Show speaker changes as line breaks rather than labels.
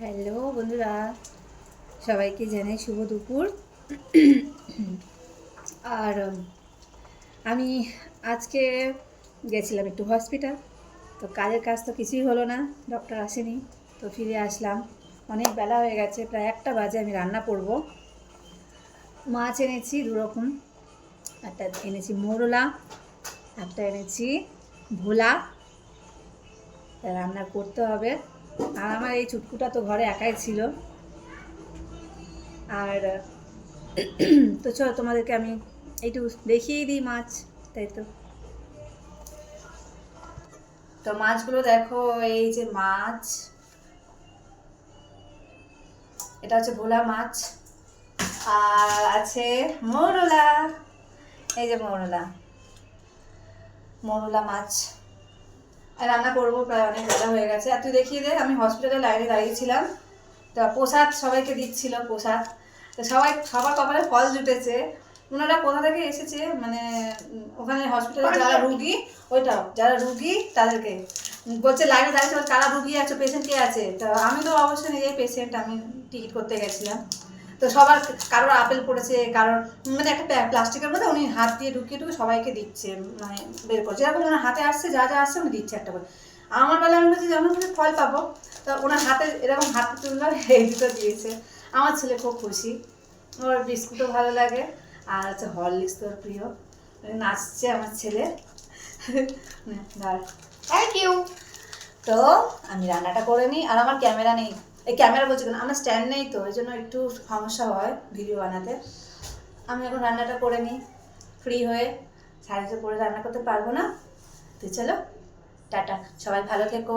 Hello বন্ধুরা, সবাইকে জানাই শুভ দুপুর। আর আমি আজকে গেছিলাম একটু হসপিটাল তো কাজের কাজ তো কিছুই হলো না ডক্টর আসেনি, তো ফিরে আসলাম। অনেক বেলা হয়ে গেছে, প্রায় একটা বাজে আমি রান্না করব। মাছ এনেছি দুরকম একটা এনেছি মোরলা, একটা এনেছি ভোলা রান্না করতে হবে। আর আমার এই চুটকুটা তো ঘরে একাই ছিল। আর, তো চলো তোমাদেরকে আমি একটু দেখিয়েই দিই মাছ, তাই তো? তো মাছগুলো দেখো, এই যে মাছ। এটা হচ্ছে ভোলা মাছ। আর আছে মৌরলা। এই যে মৌরলা। মৌরলা মাছ। রান্না করব প্রায় অনেক বেলা হয়ে গেছে। আর তুই দেখিয়ে দে আমি হসপিটালে লাইনে দাঁড়িয়েছিলাম তো প্রসাদ সবাইকে দিচ্ছিল প্রসাদ। তো সবাই সবার কপালে ফল জুটেছে। ওনারা কোথা থেকে এসেছে? মানে ওখানে হসপিটালে যারা রুগী ওইটাও যারা রুগী তাদেরকে। বলছে লাইনে দাঁড়িয়েছে কারা রুগী আছে পেশেন্ট কে আছে? তো আমি তো অবশ্যই নিজেই পেশেন্ট আমি টিকিট করতে গেছিলাম। তো সবার কারোর আপেল পড়েছে কারোর মানে একটা প্লাস্টিকের মধ্যে উনি হাত দিয়ে ঢুকিয়ে ঢুকে সবাইকে দিচ্ছে মানে বের করছে। যেরকম ওনার হাতে আসছে যা যা আসছে উনি দিচ্ছে একটা করে। আমার বেলা আমি বলছি যেমন করে ফল পাবো? তো ওনার হাতে এরকম হাত তুললো এই দুটো দিয়েছে। আমার ছেলে খুব খুশি। ওর বিস্কুটও ভালো লাগে। আর হচ্ছে হরলিক্স তোর প্রিয়। নাচছে আমার ছেলে। থ্যাংক ইউ তো আমি রান্নাটা করে নিই আর আমার ক্যামেরা নেই। এই ক্যামেরা বলছে কেন? আমার স্ট্যান্ড নেই তো এই জন্য একটু সমস্যা হয় ভিডিও বানাতে। আমি এখন রান্নাটা করে নিই ফ্রি হয়ে। শাড়িতে পরে রান্না করতে পারব না। তো চলো, টাটা। সবাই ভালো থেকো।